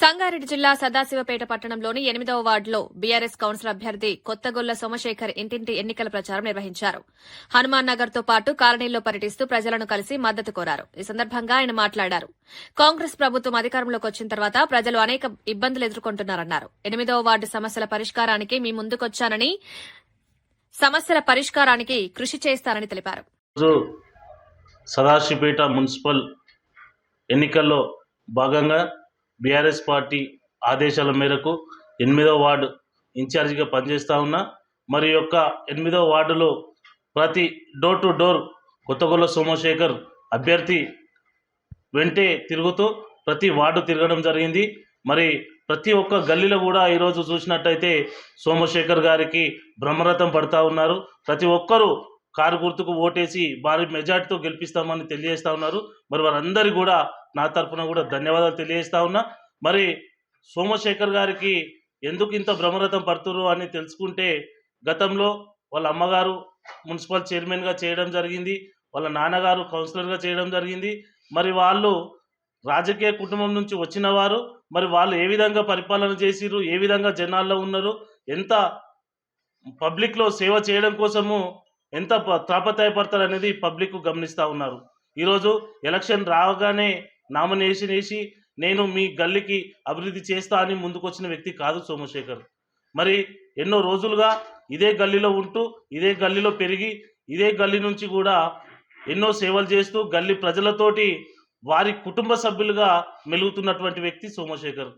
సంగారెడ్డి జిల్లా సదాశివపేట పట్టణంలోని ఎనిమిదవ వార్డులో బీఆర్ఎస్ కౌన్సిల్ అభ్యర్థి కొత్తగొల్ల సోమశేఖర్ ఇంటింటి ఎన్నికల ప్రచారం నిర్వహించారు. హనుమాన్ నగర్తో పాటు కాలనీల్లో పర్యటిస్తూ ప్రజలను కలిసి మద్దతు కోరారు. ఈ సందర్భంగా ఆయన మాట్లాడారు. కాంగ్రెస్ ప్రభుత్వం అధికారంలోకి వచ్చిన తర్వాత ప్రజలు అనేక ఇబ్బందులు ఎదుర్కొంటున్నారన్నారు. ఎనిమిదవ వార్డు సమస్యల పరిష్కారానికి మీ ముందుకొచ్చానని సమస్యల పరిష్కారానికి కృషి చేస్తారని తెలిపారు. సదాశివపేట మున్సిపల్ ఎన్నికల్లో భాగంగా బీఆర్ఎస్ పార్టీ ఆదేశాల మేరకు ఎనిమిదో వార్డు ఇన్ఛార్జిగా పనిచేస్తూ ఉన్నా మరి యొక్క ఎనిమిదో వార్డులో ప్రతి door to door Kothagolla Somashekar అభ్యర్థి వెంటే తిరుగుతూ ప్రతి వార్డు తిరగడం జరిగింది. మరి ప్రతి ఒక్క గల్లీలో కూడా ఈరోజు చూసినట్టయితే సోమశేఖర్ గారికి బ్రహ్మరథం పడతా ఉన్నారు. ప్రతి ఒక్కరూ కారు గుర్తుకు ఓటేసి భారీ మెజార్టీతో గెలిపిస్తామని తెలియజేస్తా ఉన్నారు. మరి వారందరి కూడా నా తరఫున కూడా ధన్యవాదాలు తెలియజేస్తా ఉన్నా. మరి సోమశేఖర్ గారికి ఎందుకు ఇంత భ్రమరథం పడుతురు అని తెలుసుకుంటే గతంలో వాళ్ళ అమ్మగారు మున్సిపల్ చైర్మన్గా చేయడం జరిగింది వాళ్ళ నాన్నగారు కౌన్సిలర్గా చేయడం జరిగింది. మరి వాళ్ళు రాజకీయ కుటుంబం నుంచి వచ్చిన వారు మరి వాళ్ళు ఏ విధంగా పరిపాలన చేసిర్రు ఏ విధంగా జనాల్లో ఉన్నారు ఎంత పబ్లిక్లో సేవ చేయడం కోసము ఎంత తాపత్రయపడతారు అనేది పబ్లిక్ గమనిస్తూ ఉన్నారు. ఈరోజు ఎలక్షన్ రాగానే నామినేషన్ వేసి నేను మీ గల్లీకి అభివృద్ధి చేస్తా అని ముందుకొచ్చిన వ్యక్తి కాదు సోమశేఖర్. మరి ఎన్నో రోజులుగా ఇదే గల్లీలో ఉంటూ ఇదే గల్లీలో పెరిగి ఇదే గల్లీ నుంచి కూడా ఎన్నో సేవలు చేస్తూ గల్లీ ప్రజలతోటి వారి కుటుంబ సభ్యులుగా మెలుగుతున్నటువంటి వ్యక్తి సోమశేఖర్.